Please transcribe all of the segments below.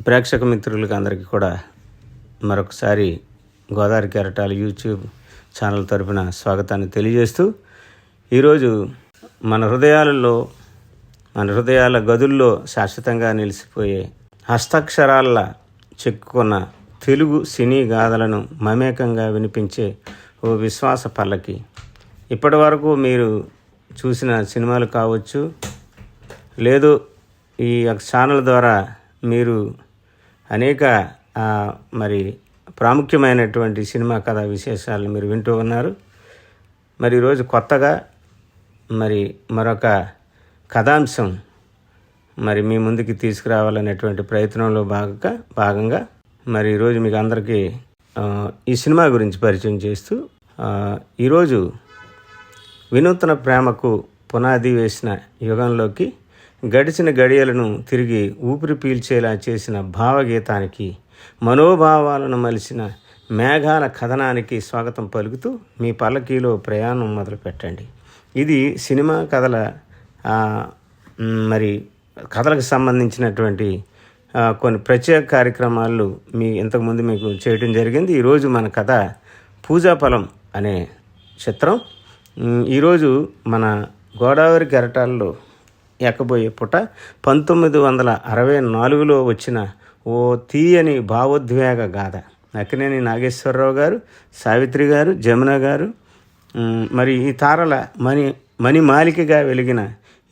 ప్రేక్షక మిత్రులకు అందరికీ కూడా మరొకసారి గోదావరి కెరటాలు యూట్యూబ్ ఛానల్ తరపున స్వాగతాన్ని తెలియజేస్తూ ఈరోజు మన హృదయాలలో మన హృదయాల గదుల్లో శాశ్వతంగా నిలిచిపోయే హస్తాక్షరాల చెక్కుకున్న తెలుగు సినీ గాథలను మమేకంగా వినిపించే ఓ విశ్వాస పల్లకి. ఇప్పటి వరకు మీరు చూసిన సినిమాలు కావచ్చు లేదు ఈ యొక్క ఛానల్ ద్వారా మీరు అనేక మరి ప్రాముఖ్యమైనటువంటి సినిమా కథ విశేషాలను మీరు వింటూ ఉన్నారు. మరి ఈరోజు కొత్తగా మరి మరొక కథాంశం మరి మీ ముందుకి తీసుకురావాలనేటువంటి ప్రయత్నంలో భాగంగా భాగంగా మరి ఈరోజు మీకు అందరికీ ఈ సినిమా గురించి పరిచయం చేస్తూ ఈరోజు వినూత్న ప్రేమకు పునాది వేసిన యుగంలోకి గడిచిన గడియలను తిరిగి ఊపిరి పీల్చేలా చేసిన భావగీతానికి మనోభావాలను మలిసిన మేఘాల కథనానికి స్వాగతం పలుకుతూ మీ పల్లకీలో ప్రయాణం మొదలుపెట్టండి ఇది సినిమా కథల మరి కథలకు సంబంధించినటువంటి కొన్ని ప్రత్యేక కార్యక్రమాలు మీ ఇంతకుముందు మీకు చేయడం జరిగింది. ఈరోజు మన కథ పూజాఫలం అనే చిత్రం. ఈరోజు మన గోదావరి కెరటాల్లో ఎక్కబోయే పుట పంతొమ్మిది వందల అరవై నాలుగులో వచ్చిన ఓ తీయని భావోద్వేగ గాథ. అక్కినేని నాగేశ్వరరావు గారు సావిత్రి గారు జమున గారు మరి ఈ తారల మణి మణిమాలికగా వెలిగిన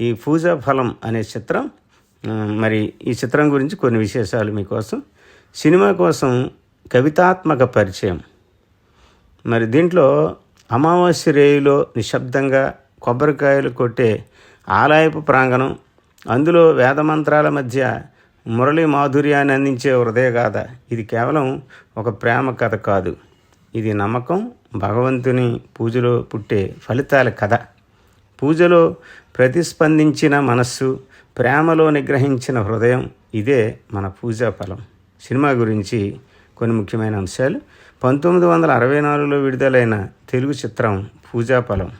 ఈ పూజా ఫలం అనే చిత్రం మరి ఈ చిత్రం గురించి కొన్ని విశేషాలు మీకోసం. సినిమా కోసం కవితాత్మక పరిచయం. మరి దీంట్లో అమావాస్య రేయులో నిశ్శబ్దంగా కొబ్బరికాయలు కొట్టే ఆలయపు ప్రాంగణం. అందులో వేదమంత్రాల మధ్య మురళి మాధుర్యాన్ని అందించే హృదయగాథ. ఇది కేవలం ఒక ప్రేమ కథ కాదు. ఇది నమ్మకం భగవంతుని పూజలో పుట్టే ఫలితాల కథ. పూజలో ప్రతిస్పందించిన మనస్సు ప్రేమలో నిగ్రహించిన హృదయం ఇదే మన పూజా ఫలం. సినిమా గురించి కొన్ని ముఖ్యమైన అంశాలు. పంతొమ్మిది వందల అరవై నాలుగులో విడుదలైన తెలుగు చిత్రం పూజాఫలం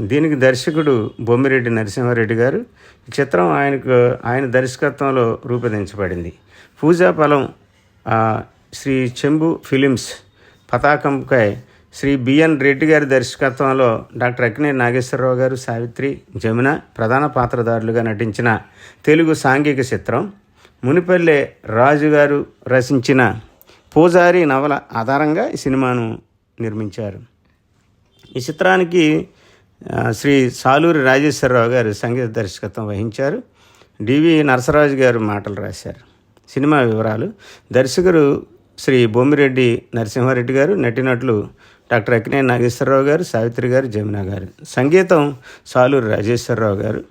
దీనికి దర్శకుడు బొమ్మిరెడ్డి నరసింహారెడ్డి గారు ఈ చిత్రం ఆయనకు ఆయన దర్శకత్వంలో రూపొందించబడింది. పూజాఫలం ఫలం శ్రీ చెంబు ఫిలిమ్స్ పతాకంపై శ్రీ బిఎన్ రెడ్డి గారి దర్శకత్వంలో డాక్టర్ అక్కినేని నాగేశ్వరరావు గారు సావిత్రి జమున ప్రధాన పాత్రధారులుగా నటించిన తెలుగు సాంఘిక చిత్రం మునిపల్లె రాజు గారు రచించిన పూజారి నవల ఆధారంగా ఈ సినిమాను నిర్మించారు. ఈ చిత్రానికి శ్రీ సాలూరి రాజేశ్వరరావు గారు సంగీత దర్శకత్వం వహించారు. డివి నరసరాజు గారు మాటలు రాశారు. సినిమా వివరాలు. దర్శకుడు శ్రీ బొమ్మిరెడ్డి నరసింహారెడ్డి గారు నటినట్లు డాక్టర్ అక్కినే నాగేశ్వరరావు గారు సావిత్రి గారు జమున గారు. సంగీతం సాలూరి రాజేశ్వరరావు గారు.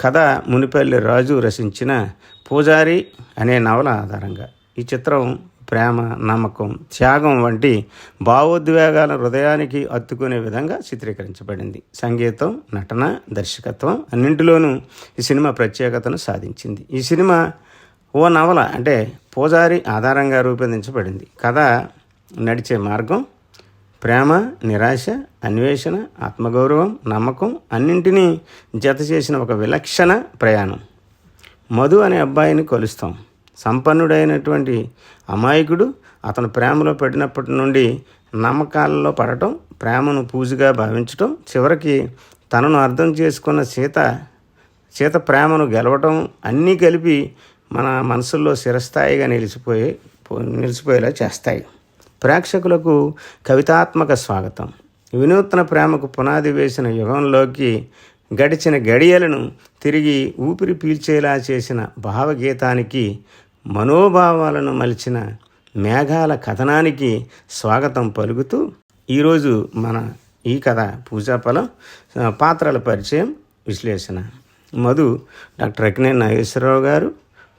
కథ మునిపల్లి రాజు రచించిన పూజారి అనే నవల ఆధారంగా. ఈ చిత్రం ప్రేమ నమ్మకం త్యాగం వంటి భావోద్వేగాల హృదయానికి అత్తుకునే విధంగా చిత్రీకరించబడింది. సంగీతం నటన దర్శకత్వం అన్నింటిలోనూ ఈ సినిమా ప్రత్యేకతను సాధించింది. ఈ సినిమా ఓ నవల అంటే పూజారి ఆధారంగా రూపొందించబడింది. కథ నడిచే మార్గం ప్రేమ నిరాశ అన్వేషణ ఆత్మగౌరవం నమ్మకం అన్నింటినీ జత చేసిన ఒక విలక్షణ ప్రయాణం. మధు అనే అబ్బాయిని కొలుస్తాం. సంపన్నుడైనటువంటి అమాయకుడు అతను ప్రేమలో పడినప్పటి నుండి నమ్మకాలలో పడటం ప్రేమను పూజగా భావించటం చివరికి తనను అర్థం చేసుకున్న సీత సీత ప్రేమను గెలవటం అన్నీ కలిపి మన మనసుల్లో శిరస్థాయిగా నిలిచిపోయే నిలిచిపోయేలా చేస్తాయి. ప్రేక్షకులకు కవితాత్మక స్వాగతం. వినూత్న ప్రేమకు పునాది వేసిన యుగంలోకి గడిచిన గడియలను తిరిగి ఊపిరి పీల్చేలా చేసిన భావగీతానికి మనోభావాలను మలిచిన మేఘాల కథనానికి స్వాగతం పలుకుతూ ఈరోజు మన ఈ కథ పూజాఫలం పాత్రల పరిచయం విశ్లేషణ. మధు డాక్టర్ అక్నే నాగేశ్వరరావు గారు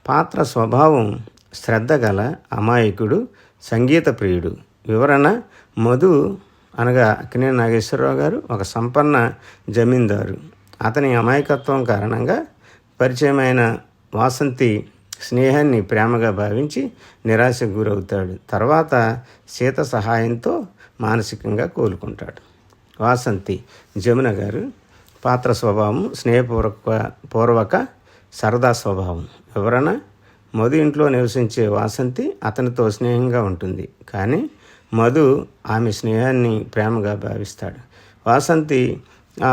పాత్ర స్వభావం శ్రద్ధ గల అమాయకుడు సంగీత ప్రియుడు. వివరణ మధు అనగా అక్కినేని నాగేశ్వరరావు గారు ఒక సంపన్న జమీందారు. అతని అమాయకత్వం కారణంగా పరిచయమైన వాసంతి స్నేహాన్ని ప్రేమగా భావించి నిరాశకు గురవుతాడు. తర్వాత సీత సహాయంతో మానసికంగా కోలుకుంటాడు. వాసంతి జమున గారు పాత్ర స్వభావం స్నేహపూర్వక పూర్వక సరదా స్వభావం. వివరణ మధు ఇంట్లో నివసించే వాసంతి అతనితో స్నేహంగా ఉంటుంది. కానీ మధు ఆమె స్నేహాన్ని ప్రేమగా భావిస్తాడు. వాసంతి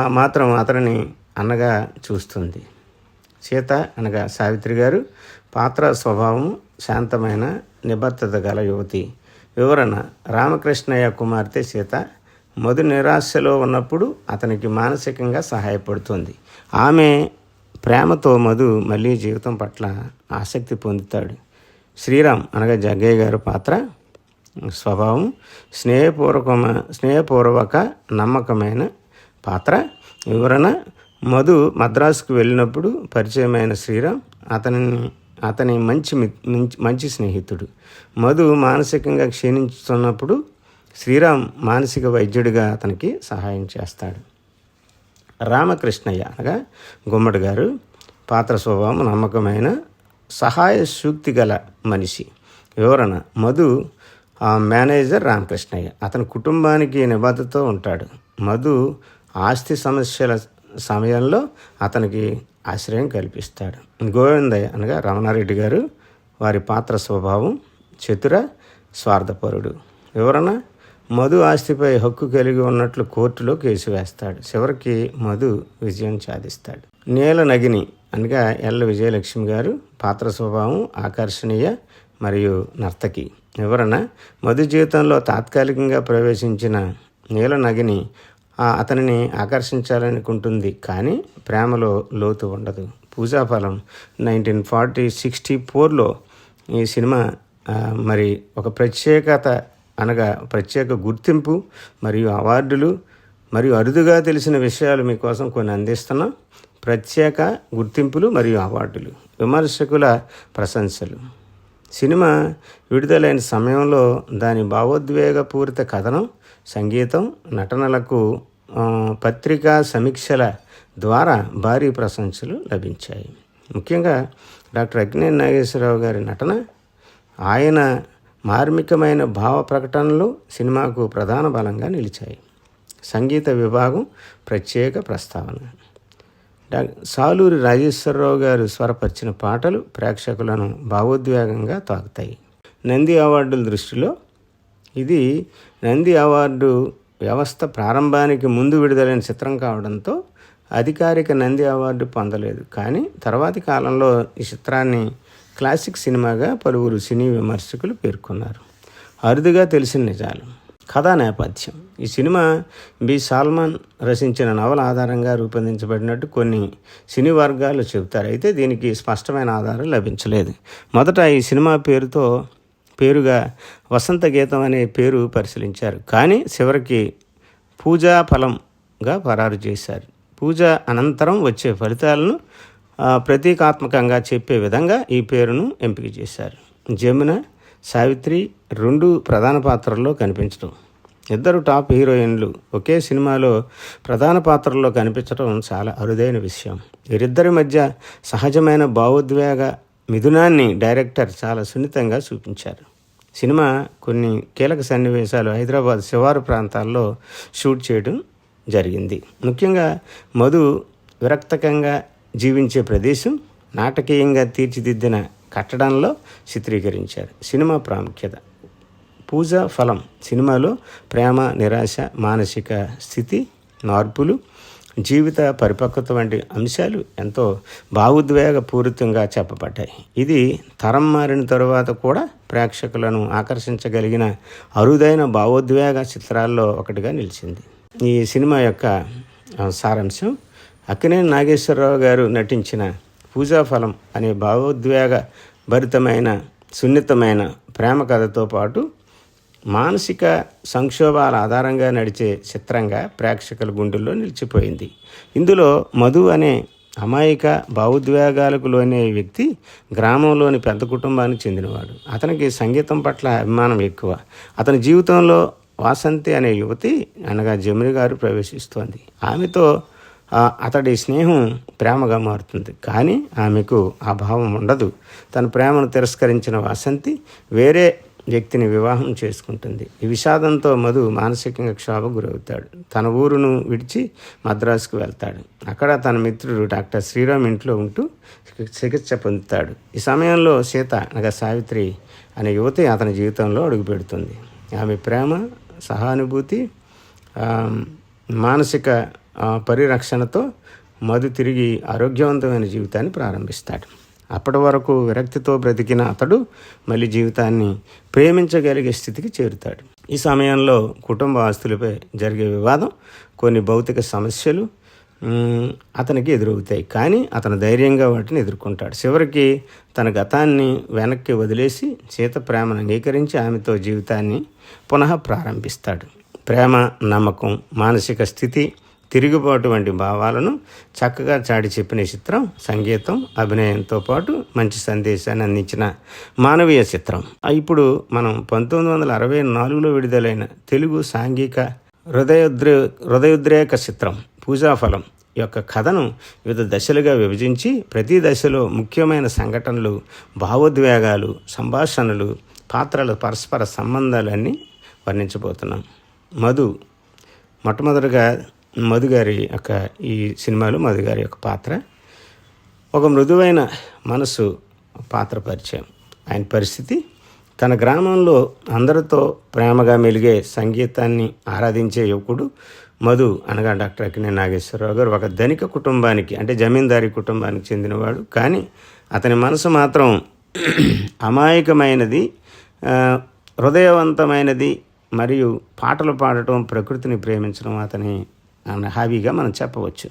మాత్రం అతనిని అన్నగా చూస్తుంది. సీత అనగా సావిత్రి గారు పాత్ర స్వభావం శాంతమైన నిబద్ధత గల యువతి. వివరణ రామకృష్ణయ్య కుమార్తె సీత. మధు నిరాశలో ఉన్నప్పుడు అతనికి మానసికంగా సహాయపడుతుంది. ఆమె ప్రేమతో మధు మళ్ళీ జీవితం పట్ల ఆసక్తి పొందుతాడు. శ్రీరామ్ అనగా జగ్గయ్య గారి పాత్ర స్వభావం స్నేహపూర్వకమ స్నేహపూర్వక నమ్మకమైన పాత్ర. వివరణ మధు మద్రాసుకు వెళ్ళినప్పుడు పరిచయమైన శ్రీరామ్. అతనిని అతని మంచి మంచి- మంచి స్నేహితుడు. మధు మానసికంగా క్షీణించుతున్నప్పుడు శ్రీరామ్ మానసిక వైద్యుడిగా అతనికి సహాయం చేస్తాడు. రామకృష్ణయ్య అనగా గుమ్మడి గారు పాత్ర స్వభావం నమ్మకమైన సహాయ సూక్తి గల మనిషి. వివరణ మధు ఆ మేనేజర్ రామకృష్ణయ్య. అతని కుటుంబానికి నిబద్ధతో ఉంటాడు. మధు ఆస్తి సమస్యల సమయంలో అతనికి ఆశ్రయం కల్పిస్తాడు. గోవిందయ్య అనగా రమణారెడ్డి గారు వారి పాత్ర స్వభావం చతుర స్వార్థపరుడు. వివరణ మధు ఆస్తిపై హక్కు కలిగి ఉన్నట్లు కోర్టులో కేసు వేస్తాడు. చివరికి మధు విజయం సాధిస్తాడు. నీల నగిని అనగా ఎల్ల విజయలక్ష్మి గారు పాత్ర స్వభావం ఆకర్షణీయ మరియు నర్తకి. వివరణ మధు జీవితంలో తాత్కాలికంగా ప్రవేశించిన నీల నగిని అతనిని ఆకర్షించాలనుకుంటుంది కానీ ప్రేమలో లోతు ఉండదు. పూజాఫలం నైన్టీన్ ఫార్టీ సిక్స్టీ ఫోర్లో ఈ సినిమా మరి ఒక ప్రత్యేకత అనగా ప్రత్యేక గుర్తింపు మరియు అవార్డులు మరియు అరుదుగా తెలిసిన విషయాలు మీకోసం కొన్ని అందిస్తున్నాం. ప్రత్యేక గుర్తింపులు మరియు అవార్డులు విమర్శకుల ప్రశంసలు. సినిమా విడుదలైన సమయంలో దాని భావోద్వేగపూరిత కథనం సంగీతం నటనలకు పత్రికా సమీక్షల ద్వారా భారీ ప్రశంసలు లభించాయి. ముఖ్యంగా డాక్టర్ అగ్నేని నాగేశ్వరరావు గారి నటన ఆయన మార్మికమైన భావ ప్రకటనలు సినిమాకు ప్రధాన బలంగా నిలిచాయి. సంగీత విభాగం ప్రత్యేక ప్రస్తావన. డా- సాలూరి రాజేశ్వరరావు గారు స్వరపరిచిన పాటలు ప్రేక్షకులను భావోద్వేగంగా తాకుతాయి. నంది అవార్డుల దృష్టిలో ఇది నంది అవార్డు వ్యవస్థ ప్రారంభానికి ముందు విడుదలైన చిత్రం కావడంతో అధికారిక నంది అవార్డు పొందలేదు. కానీ తర్వాతి కాలంలో ఈ చిత్రాన్ని క్లాసిక్ సినిమాగా పలువురు సినీ విమర్శకులు పేర్కొన్నారు. అరుదుగా తెలిసిన నిజాలు. కథా నేపథ్యం. ఈ సినిమా బి. సాల్మాన్ రచించిన నవల ఆధారంగా రూపొందించబడినట్టు కొన్ని సినీ వర్గాలు చెబుతారు. అయితే దీనికి స్పష్టమైన ఆధారం లభించలేదు. మొదట ఈ సినిమా పేరుతో పేరుగా వసంత గీతం అనే పేరు పరిశీలించారు. కానీ చివరికి పూజా ఫలంగా ఖరారు చేశారు. పూజ అనంతరం వచ్చే ఫలితాలను ప్రతీకాత్మకంగా చెప్పే విధంగా ఈ పేరును ఎంపిక చేశారు. జమున సావిత్రి రెండు ప్రధాన పాత్రల్లో కనిపించడం. ఇద్దరు టాప్ హీరోయిన్లు ఒకే సినిమాలో ప్రధాన పాత్రల్లో కనిపించడం చాలా అరుదైన విషయం. వీరిద్దరి మధ్య సహజమైన భావోద్వేగ మిథునాన్ని డైరెక్టర్ చాలా సున్నితంగా చూపించారు. సినిమా కొన్ని కీలక సన్నివేశాలు హైదరాబాద్ శివారు ప్రాంతాల్లో షూట్ చేయడం జరిగింది. ముఖ్యంగా మధు విరక్తకంగా జీవించే ప్రదేశం నాటకీయంగా తీర్చిదిద్దిన కట్టడంలో చిత్రీకరించారు. సినిమా ప్రాముఖ్యత. పూజా ఫలం. సినిమాలో ప్రేమ నిరాశ మానసిక స్థితి మార్పులు జీవిత పరిపక్వత వంటి అంశాలు ఎంతో భావోద్వేగపూరితంగా చెప్పబడ్డాయి. ఇది తరం మారిన తరువాత కూడా ప్రేక్షకులను ఆకర్షించగలిగిన అరుదైన భావోద్వేగ చిత్రాల్లో ఒకటిగా నిలిచింది. ఈ సినిమా యొక్క సారాంశం అక్కినేని నాగేశ్వరరావు గారు నటించిన పూజాఫలం అనే భావోద్వేగ భరితమైన సున్నితమైన ప్రేమ కథతో పాటు మానసిక సంక్షోభాల ఆధారంగా నడిచే చిత్రంగా ప్రేక్షకుల గుండెల్లో నిలిచిపోయింది. ఇందులో మధు అనే అమాయక భావోద్వేగాలకు లోనే వ్యక్తి గ్రామంలోని పెద్ద కుటుంబానికి చెందినవాడు. అతనికి సంగీతం పట్ల అభిమానం ఎక్కువ. అతని జీవితంలో వాసంతి అనే యువతి అనగా జముని గారు ప్రవేశిస్తోంది. ఆమెతో అతడి స్నేహం ప్రేమగా మారుతుంది. కానీ ఆమెకు ఆ భావం ఉండదు. తన ప్రేమను తిరస్కరించిన వాసంతి వేరే వ్యక్తిని వివాహం చేసుకుంటుంది. ఈ విషాదంతో మధు మానసికంగా క్షోభ గురవుతాడు తన ఊరును విడిచి మద్రాసుకు వెళ్తాడు. అక్కడ తన మిత్రుడు డాక్టర్ శ్రీరామ్ ఇంట్లో ఉంటూ చికిత్స పొందుతాడు. ఈ సమయంలో సీత అనగా సావిత్రి అనే యువతి అతని జీవితంలో అడుగుపెడుతుంది ఆమె ప్రేమ సహానుభూతి మానసిక పరిరక్షణతో మధు తిరిగి ఆరోగ్యవంతమైన జీవితాన్ని ప్రారంభిస్తాడు. అప్పటి వరకు విరక్తితో బ్రతికిన అతడు మళ్ళీ జీవితాన్ని ప్రేమించగలిగే స్థితికి చేరుతాడు. ఈ సమయంలో కుటుంబ ఆస్తులపై జరిగే వివాదం కొన్ని భౌతిక సమస్యలు అతనికి ఎదురవుతాయి. కానీ అతను ధైర్యంగా వాటిని ఎదుర్కొంటాడు. చివరికి తన గతాన్ని వెనక్కి వదిలేసి సీత ప్రేమను అంగీకరించి ఆమెతో జీవితాన్ని పునః ప్రారంభిస్తాడు. ప్రేమ నమ్మకం మానసిక స్థితి తిరుగుబాటు వంటి భావాలను చక్కగా చాటి చెప్పిన చిత్రం సంగీతం అభినయంతో పాటు మంచి సందేశాన్ని అందించిన మానవీయ చిత్రం. ఇప్పుడు మనం పంతొమ్మిది వందల అరవై నాలుగులో విడుదలైన తెలుగు సాంఘిక హృదయోద్రే హృదయోద్రేక చిత్రం పూజాఫలం యొక్క కథను వివిధ దశలుగా విభజించి ప్రతి దశలో ముఖ్యమైన సంఘటనలు భావోద్వేగాలు సంభాషణలు పాత్రల పరస్పర సంబంధాలన్నీ వర్ణించబోతున్నాం. మధు మొట్టమొదటిగా మధు గారి యొక్క ఈ సినిమాలో మధు గారి యొక్క పాత్ర. ఒక మృదువైన మనసు పాత్ర పరిచయం. ఆయన పరిస్థితి తన గ్రామంలో అందరితో ప్రేమగా మెలిగే సంగీతాన్ని ఆరాధించే యువకుడు మధు అనగా డాక్టర్ అక్కినే నాగేశ్వరరావు గారు. ఒక ధనిక కుటుంబానికి అంటే జమీందారీ కుటుంబానికి చెందినవాడు. కానీ అతని మనసు మాత్రం అమాయకమైనది హృదయవంతమైనది మరియు పాటలు పాడటం ప్రకృతిని ప్రేమించడం అతని అన్న హాబీగా మనం చెప్పవచ్చు.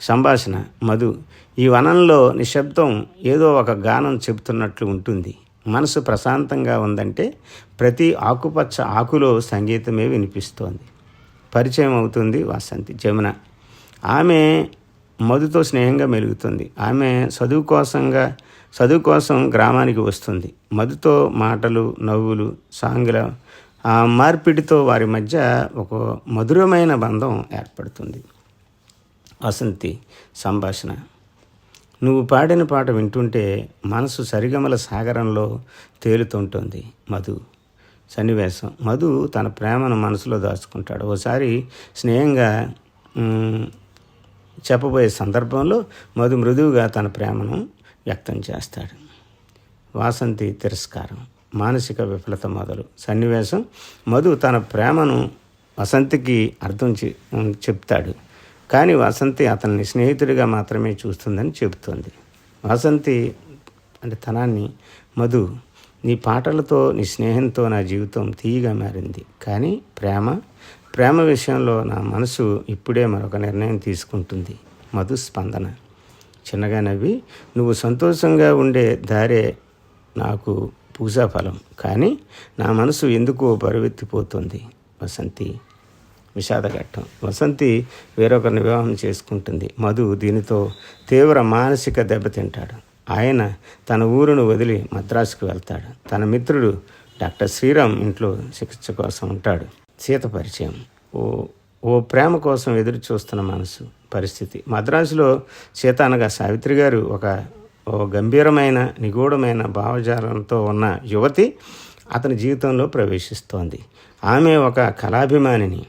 సంభాషణ మధు ఈ వనంలో నిశ్శబ్దం ఏదో ఒక గానం చెబుతున్నట్లు ఉంటుంది. మనసు ప్రశాంతంగా ఉందంటే ప్రతి ఆకుపచ్చ ఆకులో సంగీతమే వినిపిస్తోంది. పరిచయం అవుతుంది వాసంతి జమున. ఆమె మధుతో స్నేహంగా మెలుగుతుంది. ఆమె చదువు కోసంగా చదువు కోసం గ్రామానికి వస్తుంది. మధుతో మాటలు నవ్వులు సాంగ్ల ఆ మార్పిడితో వారి మధ్య ఒక మధురమైన బంధం ఏర్పడుతుంది. వసంతి సంభాషణ. నువ్వు పాడిన పాట వింటుంటే మనసు సరిగమల సాగరంలో తేలుతుంటుంది మధు. సన్నివేశం. మధు తన ప్రేమను మనసులో దాచుకుంటాడు. ఓసారి స్నేహంగా చెప్పబోయే సందర్భంలో మధు మృదువుగా తన ప్రేమను వ్యక్తం చేస్తాడు. వాసంతి తిరస్కారం. మానసిక విఫలత మొదలు. సన్నివేశం మధు తన ప్రేమను వసంతికి అర్థం చెప్తాడు. కానీ వసంతి అతన్ని స్నేహితుడిగా మాత్రమే చూస్తుందని చెబుతుంది. వసంతి అంటే తనాన్ని మధు నీ పాటలతో నీ స్నేహంతో నా జీవితం తీయగా మారింది. కానీ ప్రేమ ప్రేమ విషయంలో నా మనసు ఇప్పుడే మరొక నిర్ణయం తీసుకుంటుంది. మధు స్పందన. చిన్నగా నవ్వి నువ్వు సంతోషంగా ఉండే దారే నాకు పూజాఫలం. కానీ నా మనసు ఎందుకో బరువెత్తిపోతుంది? వసంతి. విషాదఘట్టం. వసంతి వేరొకరిని వివాహం చేసుకుంటుంది. మధు దీనితో తీవ్ర మానసిక దెబ్బతింటాడు ఆయన తన ఊరును వదిలి మద్రాసుకు వెళ్తాడు. తన మిత్రుడు డాక్టర్ శ్రీరామ్ ఇంట్లో చికిత్స కోసం ఉంటాడు. సీత పరిచయం. ఓ ఓ ప్రేమ కోసం ఎదురు చూస్తున్న మనసు పరిస్థితి. మద్రాసులో సీత అనగా సావిత్రి గారు ఒక ఓ గంభీరమైన నిగూఢమైన భావజాలంతో ఉన్న యువతి అతని జీవితంలో ప్రవేశిస్తోంది. ఆమె ఒక కళాభిమానిని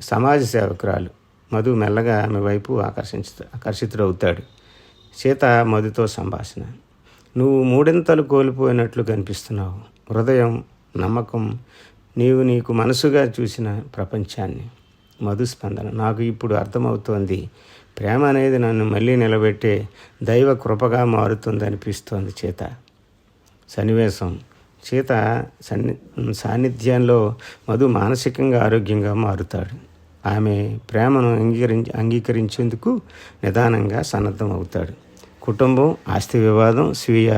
సమాజ సేవకురాలు. మధు మెల్లగా ఆమె వైపు ఆకర్షించ ఆకర్షితుడవుతాడు. సీత మధుతో సంభాషణ. నువ్వు మూడింతలు కోల్పోయినట్లు కనిపిస్తున్నావు. హృదయం నమ్మకం నీవు నీకు మనసుగా చూసిన ప్రపంచాన్ని. మధు స్పందన. నాకు ఇప్పుడు అర్థమవుతోంది. ప్రేమ అనేది నన్ను మళ్ళీ నిలబెట్టే దైవ కృపగా మారుతుంది అనిపిస్తోంది చేత. సన్నివేశం. చేత సన్ని సాన్నిధ్యంలో మధు మానసికంగా ఆరోగ్యంగా మారుతాడు. ఆమె ప్రేమను అంగీకరించి అంగీకరించేందుకు నిదానంగా సన్నద్ధం అవుతాడు కుటుంబం ఆస్తి వివాదం స్వీయ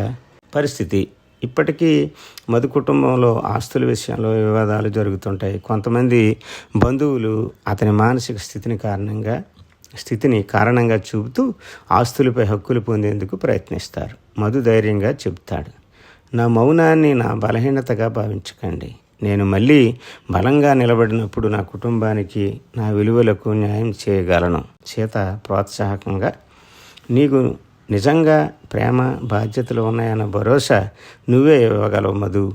పరిస్థితి. ఇప్పటికీ మధు కుటుంబంలో ఆస్తుల విషయంలో వివాదాలు జరుగుతుంటాయి. కొంతమంది బంధువులు అతని మానసిక స్థితిని కారణంగా స్థితిని కారణంగా చూపుతూ ఆస్తులపై హక్కులు పొందేందుకు ప్రయత్నిస్తారు. మధు ధైర్యంగా చెబుతాడు. నా మౌనాన్ని నా బలహీనతగా భావించకండి. నేను మళ్ళీ బలంగా నిలబడినప్పుడు నా కుటుంబానికి నా విలువలకు న్యాయం చేయగలను. చేత ప్రోత్సాహకంగా నీకు నిజంగా ప్రేమ బాధ్యతలు ఉన్నాయన్న భరోసా నువ్వే ఇవ్వగలవు మధు.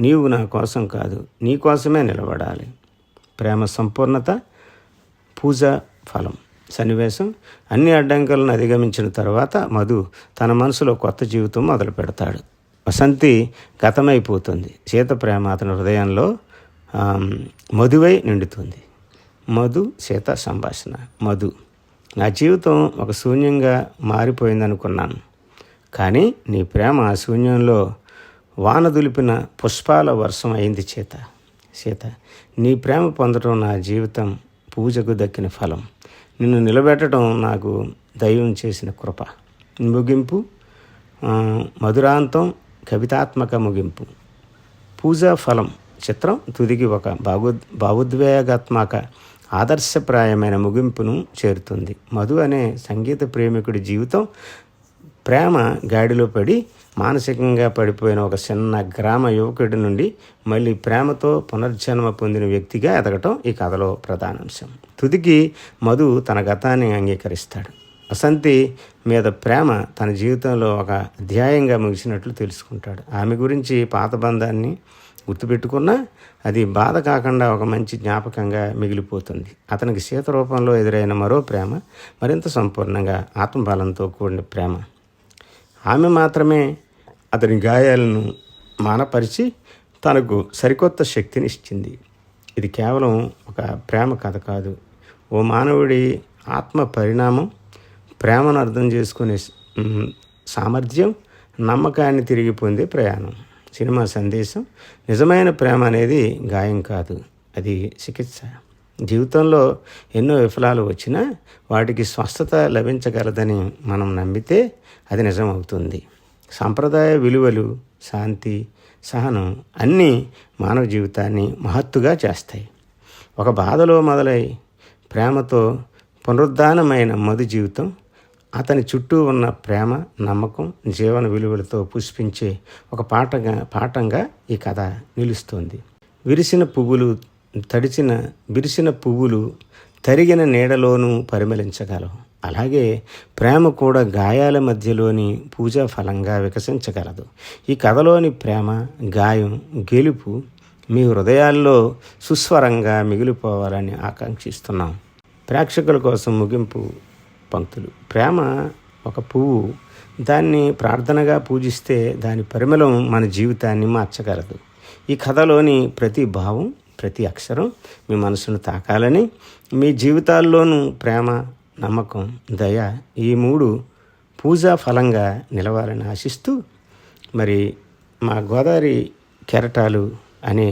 నీవు నా కోసం కాదు నీ కోసమే నిలబడాలి. ప్రేమ సంపూర్ణత పూజ ఫలం. సన్నివేశం అన్ని అడ్డంకులను అధిగమించిన తర్వాత మధు తన మనసులో కొత్త జీవితం మొదలు పెడతాడు. వసంతి గతమైపోతుంది. సీత ప్రేమ అతని హృదయంలో మధువై నిండుతుంది. మధు సీత సంభాషణ. మధు నా జీవితం ఒక శూన్యంగా మారిపోయిందనుకున్నాను. కానీ నీ ప్రేమ ఆ శూన్యంలో వాన దులిపిన పుష్పాల వర్షం అయింది చేత సీత నీ ప్రేమ పొందడం నా జీవితం పూజకు దక్కిన ఫలం. నిన్ను నిలబెట్టడం నాకు దైవం చేసిన కృప. ముగింపు మధురాంతం కవితాత్మక ముగింపు. పూజా ఫలం చిత్రం తుదికి ఒక భావోద్ భావోద్వేగాత్మక ఆదర్శప్రాయమైన ముగింపును చేరుతుంది. మధు అనే సంగీత ప్రేమికుడి జీవితం ప్రేమ గాడిలో పడి మానసికంగా పడిపోయిన ఒక చిన్న గ్రామ యువకుడి నుండి మళ్ళీ ప్రేమతో పునర్జన్మ పొందిన వ్యక్తిగా ఎదగటం ఈ కథలో ప్రధానాంశం తుదికి మధు తన గతాన్ని అంగీకరిస్తాడు. వసంతి మీద ప్రేమ తన జీవితంలో ఒక అధ్యాయంగా ముగిసినట్లు తెలుసుకుంటాడు. ఆమె గురించి పాత బంధాన్ని గుర్తుపెట్టుకున్నా అది బాధ కాకుండా ఒక మంచి జ్ఞాపకంగా మిగిలిపోతుంది. అతనికి సీత రూపంలో ఎదురైన మరో ప్రేమ మరింత సంపూర్ణంగా ఆత్మబలంతో కూడిన ప్రేమ. ఆమె మాత్రమే అతని గాయాలను మానపరిచి తనకు సరికొత్త శక్తిని ఇచ్చింది. ఇది కేవలం ఒక ప్రేమ కథ కాదు. ఓ మానవుడి ఆత్మ పరిణామం ప్రేమను అర్థం చేసుకునే సామర్థ్యం నమ్మకాన్ని తిరిగి పొందే ప్రయాణం. సినిమా సందేశం నిజమైన ప్రేమ అనేది గాయం కాదు. అది చికిత్స. జీవితంలో ఎన్నో విఫలాలు వచ్చినా వాటికి స్వస్థత లభించగలదని మనం నమ్మితే అది నిజమవుతుంది. సాంప్రదాయ విలువలు శాంతి సహనం అన్నీ మానవ జీవితాన్ని మహత్తుగా చేస్తాయి. ఒక బాధలో మొదలై ప్రేమతో పునరుద్ధానమైన మధు జీవితం అతని చుట్టూ ఉన్న ప్రేమ నమ్మకం జీవన విలువలతో పుష్పించే ఒక పాటగా పాఠంగా ఈ కథ నిలుస్తోంది. విరిసిన పువ్వులు తడిచిన విరిసిన పువ్వులు తరిగిన నీడలోనూ పరిమళించగలవు. అలాగే ప్రేమ కూడా గాయాల మధ్యలోని పూజా ఫలంగా వికసించగలదు. ఈ కథలోని ప్రేమ గాయం గెలుపు మీ హృదయాల్లో సుస్వరంగా మిగిలిపోవాలని ఆకాంక్షిస్తున్నాం. ప్రేక్షకుల కోసం ముగింపు పంక్తులు. ప్రేమ ఒక పువ్వు. దాన్ని ప్రార్థనగా పూజిస్తే దాని పరిమళం మన జీవితాన్ని మార్చగలదు. ఈ కథలోని ప్రతి భావం ప్రతి అక్షరం మీ మనసును తాకాలని మీ జీవితాల్లోనూ ప్రేమ నమ్మకం దయ ఈ మూడు పూజా ఫలంగా నిలవాలని ఆశిస్తూ మరి మా గోదావరి కెరటాలు అనే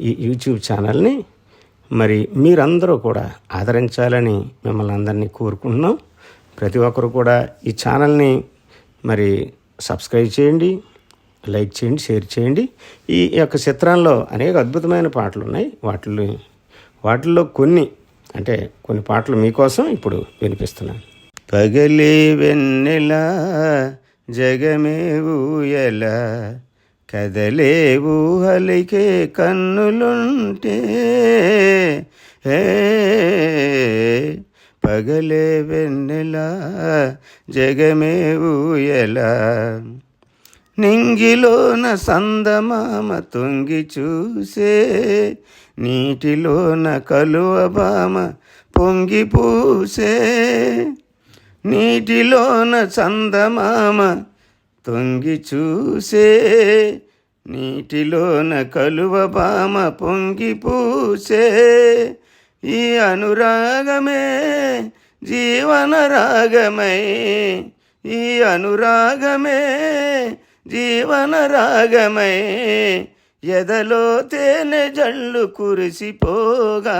ఈ యూట్యూబ్ ఛానల్ని మరి మీరందరూ కూడా ఆదరించాలని మిమ్మల్ని అందరినీ కోరుకుంటున్నాం. ప్రతి ఒక్కరు కూడా ఈ ఛానల్ని మరి సబ్స్క్రైబ్ చేయండి లైక్ చేయండి షేర్ చేయండి. ఈ యొక్క చిత్రంలో అనేక అద్భుతమైన పాటలు ఉన్నాయి వాటిలో వాటిల్లో కొన్ని అంటే కొన్ని పాటలు మీకోసం ఇప్పుడు వినిపిస్తున్నాను. పగలే వెన్నెల జగమే ఊయల కదలే ఊహలికే కన్నులుంటే పగలే వెన్నెల జగమే ఊయల. నింగిలోన సందమామ తొంగి చూసే నీటిలోన కలువబామ పొంగి పూసే నీటిలోన చందమామ తొంగి చూసే. నీటిలోన కలువబామ పొంగి పూసే ఈ అనురాగమే జీవన రాగమై. ఈ అనురాగమే జీవన రాగమై. ఎదలో తేనె జళ్ళు కురిసిపోగా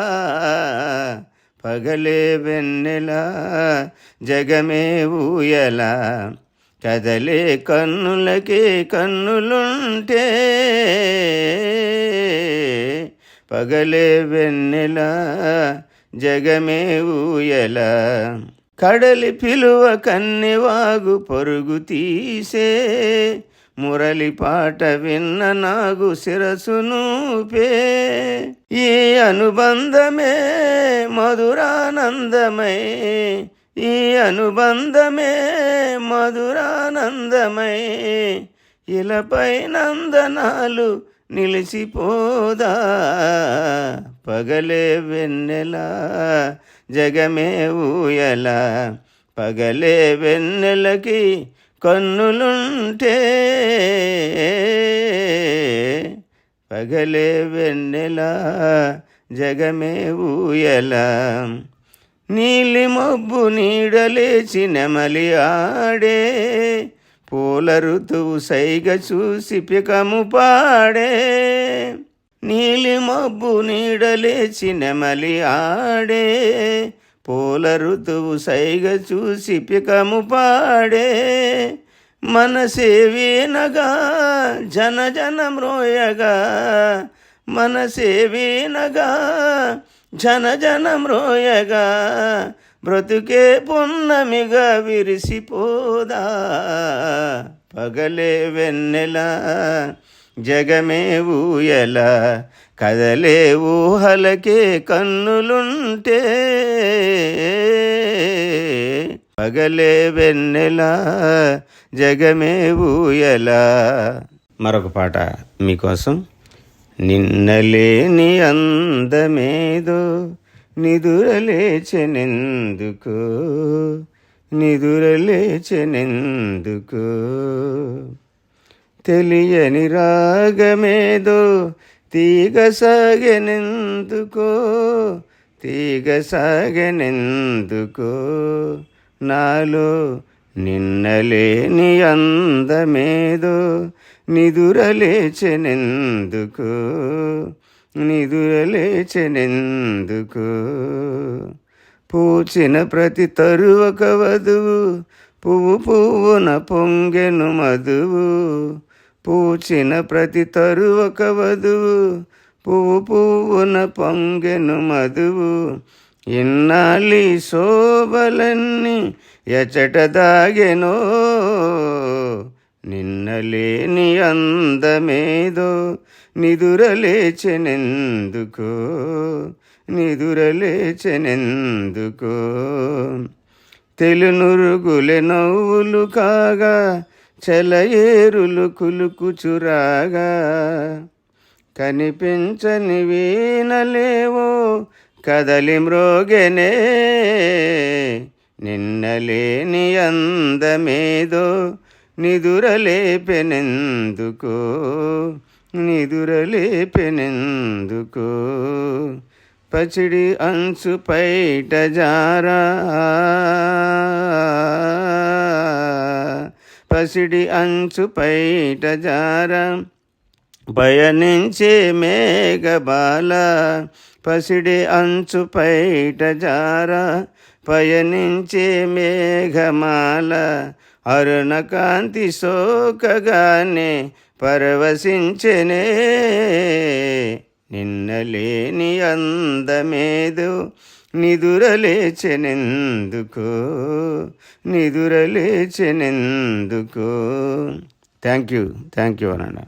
పగలే వెన్నెల జగమే ఊయల. కదలే కన్నులకే కన్నులుంటే పగలే వెన్నెల జగమే ఊయల. కడలి పిలువ కన్నెవాగు పరుగు తీసే మురళి పాట విన్న నాగు శిరసునూపే ఈ అనుబంధమే మధురానందమై. ఈ అనుబంధమే మధురానందమై. ఇలపై నందనాలు నిలిచిపోదా. పగలే వెన్నెలా జగమే ఊయలా. పగలే వెన్నెలకి కన్నులుంటే పగలే వెన్నెల జగమే ఊయల. నీలి మబ్బు నీడలేచి నెమలి ఆడే పూల ఋతువు సైగ చూసి పికము పాడే. నీలి మబ్బు నీడలేచి నెమలి ఆడే పూల ఋతువు సైగ చూసి పికము పాడే మనసే వీనగా జన జన మ్రోయగా మనసే వీనగా జన జన మ్రోయగా బ్రతుకే పున్నమిగా విరిసిపోదా. పగలే వెన్నెల జగమే ఊయల కదలే ఊహలకే కన్నులుంటే. పగలే వెన్నెలా జగమే ఊయలా. మరొక పాట మీకోసం. నిన్నలేని అందమేదో నిదురలేచెనెందుకు? నిదురలేచెనెందుకు? తెలియని రాగమేదో తీగ సాగెనెందుకో తీగ సాగెనెందుకో నాలో నిన్నలేని అందమేదో నిదురలేచెనెందుకు నిదురలేచెనెందుకు పూచిన ప్రతి తరువక వధువు పువ్వు పువ్వున పొంగెను మధువు పూచిన ప్రతి తరువక వధువు. పువ్వు పువ్వున పొంగెను మధువు. ఇన్నాలి శోభలన్నీ ఎచట దాగెనో. నిన్నలేని అందమేదో నిదురలేచెనెందుకు. నిదురలేచెనెందుకు. తెలునురుగులె నవ్వులు కాగా చెలయేరులు కులుకుచురాగా. కనిపించని వీణలేవో కదలి మ్రోగెనే నిన్నలేని అందమేదో నిదురలేపెనెందుకో. నిదురలేపెనెందుకో. పచిడి అంచు పైట జారా. పసిడి అంచు పైట జార పయనించే మేఘబాల పసిడి అంచు పైట జార పయనించే మేఘమాల అరుణకాంతి సోకగానే పరవశించనే. నిన్నలేని అందమేదు నిదురలేచెనెందుకు? నిదురలేచెనెందుకు? థ్యాంక్ యూ థ్యాంక్ యూ అనండి.